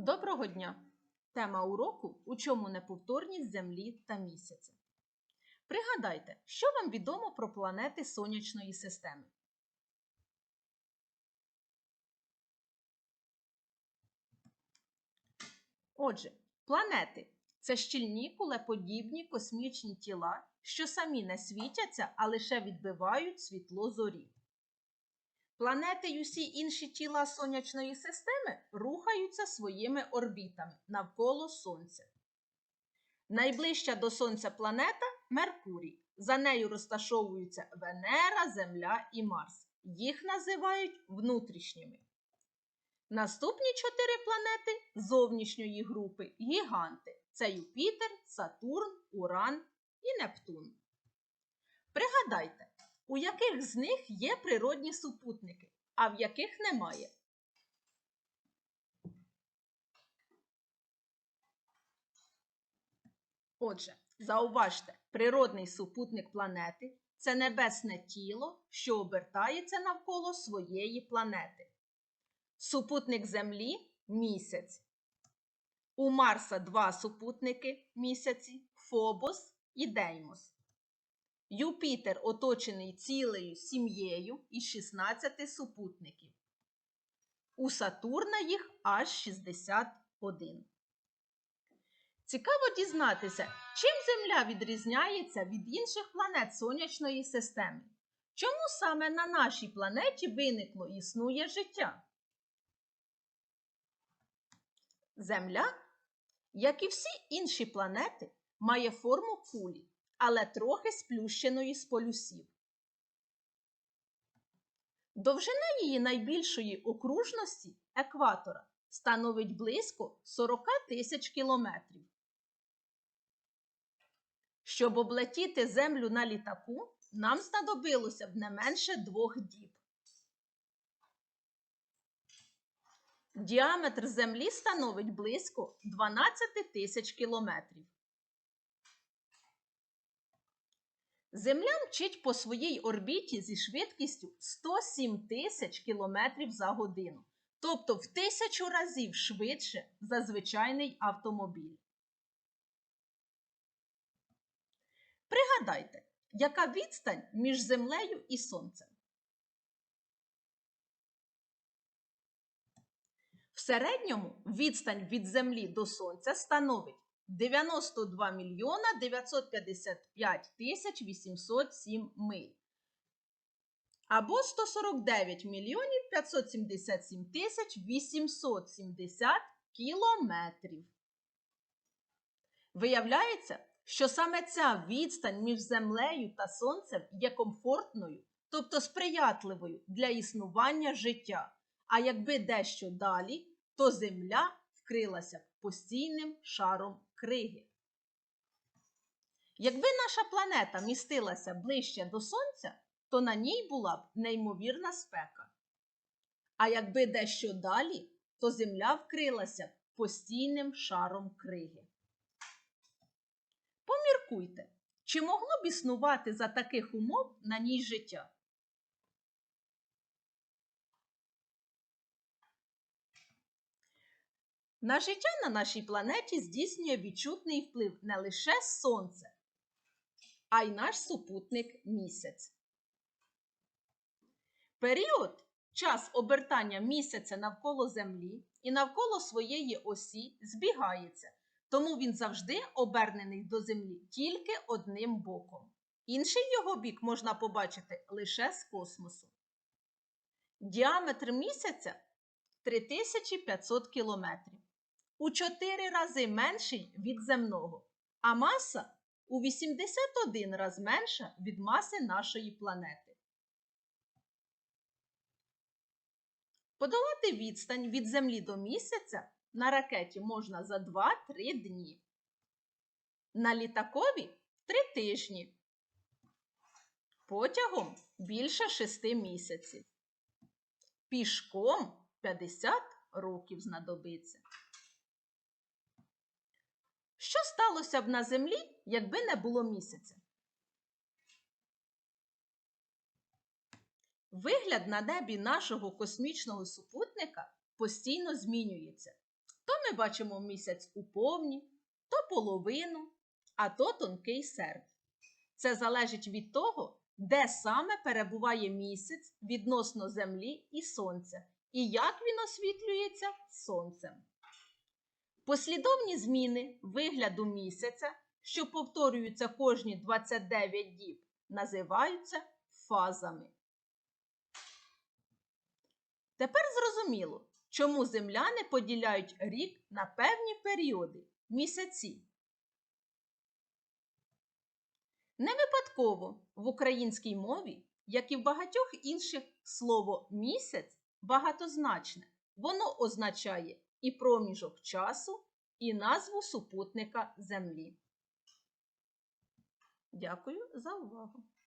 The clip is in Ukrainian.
Доброго дня! Тема уроку у чому неповторність Землі та місяця. Пригадайте, що вам відомо про планети Сонячної системи. Отже, планети це щільні кулеподібні космічні тіла, що самі не світяться, а лише відбивають світло зорі. Планети й усі інші тіла сонячної системи рухаються своїми орбітами навколо Сонця. Найближча до Сонця планета Меркурій. За нею розташовуються Венера, Земля і Марс. Їх називають внутрішніми. Наступні чотири планети зовнішньої групи гіганти це Юпітер, Сатурн, Уран і Нептун. Пригадайте, у яких з них є природні супутники, а в яких немає. Отже, зауважте, природний супутник планети це небесне тіло, що обертається навколо своєї планети. Супутник Землі місяць. У Марса два супутники місяці Фобос і Деймос. Юпітер оточений цілою сім'єю із 16 супутників. У Сатурна їх аж 61. Цікаво дізнатися, чим Земля відрізняється від інших планет Сонячної системи. Чому саме на нашій планеті виникло існує життя? Земля, як і всі інші планети, має форму кулі але трохи сплющеної з полюсів. Довжина її найбільшої окружності екватора становить близько 40 тисяч кілометрів. Щоб облетіти Землю на літаку, нам знадобилося б не менше двох діб. Діаметр Землі становить близько 12 тисяч кілометрів. Земля мчить по своїй орбіті зі швидкістю 107 тисяч кілометрів за годину, тобто в тисячу разів швидше за звичайний автомобіль. Пригадайте, яка відстань між Землею і Сонцем? В середньому відстань від Землі до Сонця становить 92 мільйона 955 тисяч 807 миль. Або 149 мільйонів 577 тисяч 870 кілометрів. Виявляється, що саме ця відстань між Землею та Сонцем є комфортною, тобто сприятливою для існування життя. А якби дещо далі, то Земля вкрилася постійним шаром криги. Якби наша планета містилася ближче до Сонця, то на ній була б неймовірна спека. А якби дещо далі, то Земля вкрилася б постійним шаром криги. Поміркуйте, чи могло б існувати за таких умов на ній життя? На життя на нашій планеті здійснює відчутний вплив не лише Сонце, а й наш супутник місяць. Період, час обертання місяця навколо Землі і навколо своєї осі збігається, тому він завжди обернений до Землі тільки одним боком. Інший його бік можна побачити лише з космосу. Діаметр місяця 3500 кілометрів у 4 рази менший від земного, а маса у 81 раз менша від маси нашої планети. Подолати відстань від Землі до місяця на ракеті можна за 2-3 дні. На літакові 3 тижні. Потягом більше 6 місяців. Пішком 50 років знадобиться. Що сталося б на Землі, якби не було місяця? Вигляд на небі нашого космічного супутника постійно змінюється. То ми бачимо місяць у повні, то половину, а то тонкий серп. Це залежить від того, де саме перебуває місяць відносно Землі і Сонця, і як він освітлюється сонцем. Послідовні зміни вигляду місяця, що повторюються кожні 29 діб, називаються фазами. Тепер зрозуміло, чому земляни поділяють рік на певні періоди місяці. Не випадково в українській мові, як і в багатьох інших, слово місяць багатозначне. Воно означає і проміжок часу, і назву супутника Землі. Дякую за увагу!